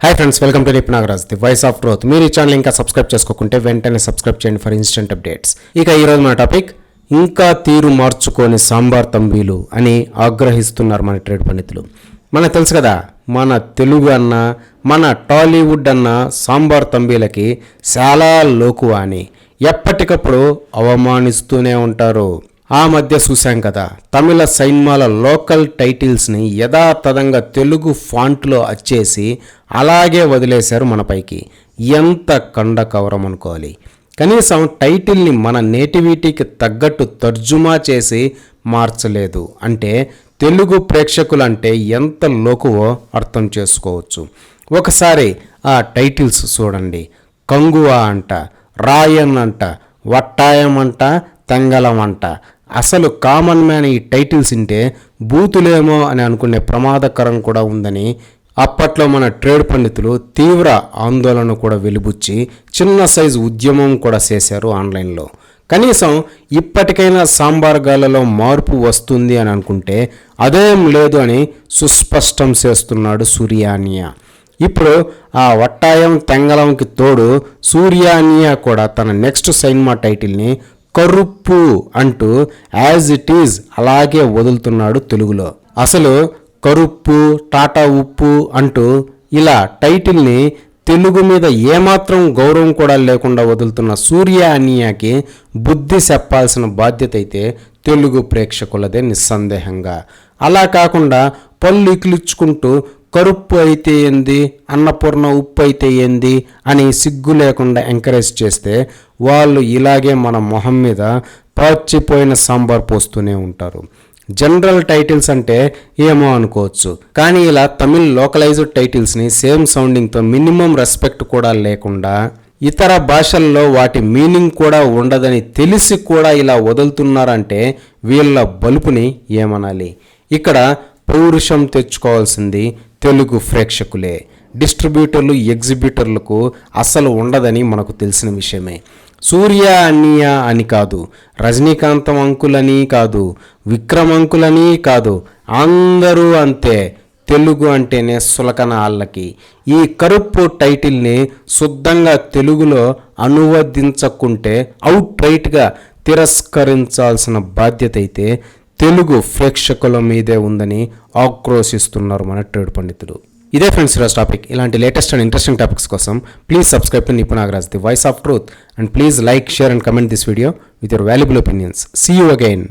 Hi friends welcome to Nipuna Nagaraj the voice of growth మీరు ఈ channel ఇంకా subscribe చేసుకోకుంటే వెంటనే సబ్స్క్రైబ్ చేయండి ఫర్ ఇన్స్టెంట్ అప్డేట్స్ ఇక ఈరోజు మన టాపిక్ ఇంకా తీరు మార్చుకొని సాంబార్ తంబీలు అని ఆగ్రహిస్తున్నారు మన ట్రేడ్ పండితులు. మనకు తెలుసు కదా మన తెలుగు అన్న మన టాలీవుడ్ అన్న సాంబార్ తంబీలకి చాలా లోకువ అని ఎప్పటికప్పుడు అవమానిస్తూనే ఉంటారు. ఆ మధ్య చూశాం కదా తమిళ సినిమాల లోకల్ టైటిల్స్ని యథాతథంగా తెలుగు ఫాంట్లో అచ్చేసి అలాగే వదిలేశారు మనపైకి ఎంత కండ కవరం అనుకోవాలి. కనీసం టైటిల్ని మన నేటివిటీకి తగ్గట్టు తర్జుమా చేసి మార్చలేదు. అంటే తెలుగు ప్రేక్షకులంటే ఎంత లోకువో అర్థం చేసుకోవచ్చు. ఒకసారి ఆ టైటిల్స్ చూడండి. కంగువా అంట రాయన్ అంట వట్టాయం అంట తెంగలం అంట అసలు కామన్ మ్యాన్ ఈ టైటిల్స్ ఇంటే బూతులేమో అని అనుకునే ప్రమాదకరం కూడా ఉందని అప్పట్లో మన ట్రేడ్ పండితులు తీవ్ర ఆందోళన కూడా వెలిబుచ్చి చిన్న సైజు ఉద్యమం కూడా చేశారు ఆన్లైన్లో. కనీసం ఇప్పటికైనా సాంబార్ గాలలో మార్పు వస్తుంది అని అనుకుంటే అదేం లేదు అని సుస్పష్టం చేస్తున్నాడు సూర్యానియా. ఇప్పుడు ఆ వట్టాయం తెంగలంకి తోడు సూర్యానియా కూడా తన నెక్స్ట్ సైన్మా టైటిల్ని కరుప్పు అంటూ యాజ్ ఇట్ ఈజ్ అలాగే వదులుతున్నాడు తెలుగులో. అసలు కరుప్పు టాటా ఉప్పు అంటూ ఇలా టైటిల్ని తెలుగు మీద ఏమాత్రం గౌరవం కూడా లేకుండా వదులుతున్న సూర్య అనియాకి బుద్ధి చెప్పాల్సిన బాధ్యత అయితే తెలుగు ప్రేక్షకులదే నిస్సందేహంగా. అలా కాకుండా పళ్ళు ఇకిలిచ్చుకుంటూ కరుప్పు అయితే ఏంది? అన్నపూర్ణ ఉప్పు అయితే ఏంది? అని సిగ్గు లేకుండా ఎంకరేజ్ చేస్తే వాళ్ళు ఇలాగే మన మొహం మీద పాచిపోయిన సాంబార్ పోస్తూనే ఉంటారు. జనరల్ టైటిల్స్ అంటే ఏమో అనుకోవచ్చు. కానీ ఇలా తమిళ్ లోకలైజ్డ్ టైటిల్స్ని సేమ్ సౌండింగ్తో మినిమం రెస్పెక్ట్ కూడా లేకుండా ఇతర భాషల్లో వాటి మీనింగ్ కూడా ఉండదని తెలిసి కూడా ఇలా వదులుతున్నారంటే వీళ్ళ బలుపుని ఏమనాలి? ఇక్కడ పౌరుషం తెచ్చుకోవాల్సింది తెలుగు ప్రేక్షకులే డిస్ట్రిబ్యూటర్లు ఎగ్జిబ్యూటర్లకు అసలు ఉండదని మనకు తెలిసిన విషయమే. సూర్య అన్నయ్య అని కాదు రజనీకాంతం అంకులని కాదు విక్రమ్ అంకులని కాదు అందరూ అంతే. తెలుగు అంటేనే సులకన ఆళ్ళకి ఈ కరుప్పు టైటిల్ని శుద్ధంగా తెలుగులో అనువదించకుంటే అవుట్ రైట్గా తిరస్కరించాల్సిన బాధ్యత అయితే తెలుగు ప్రేక్షకుల మీదే ఉందని ఆక్రోశిస్తున్నారు మన ట్రేడ్ పండితులు. ఇదే ఫ్రెండ్స్ ఈరోజు టాపిక్. ఇలాంటి లేటెస్ట్ అండ్ ఇంట్రెస్టింగ్ టాపిక్స్ కోసం please subscribe to Nipunagaraj the voice of truth and please like share and comment this video with your valuable opinions see you again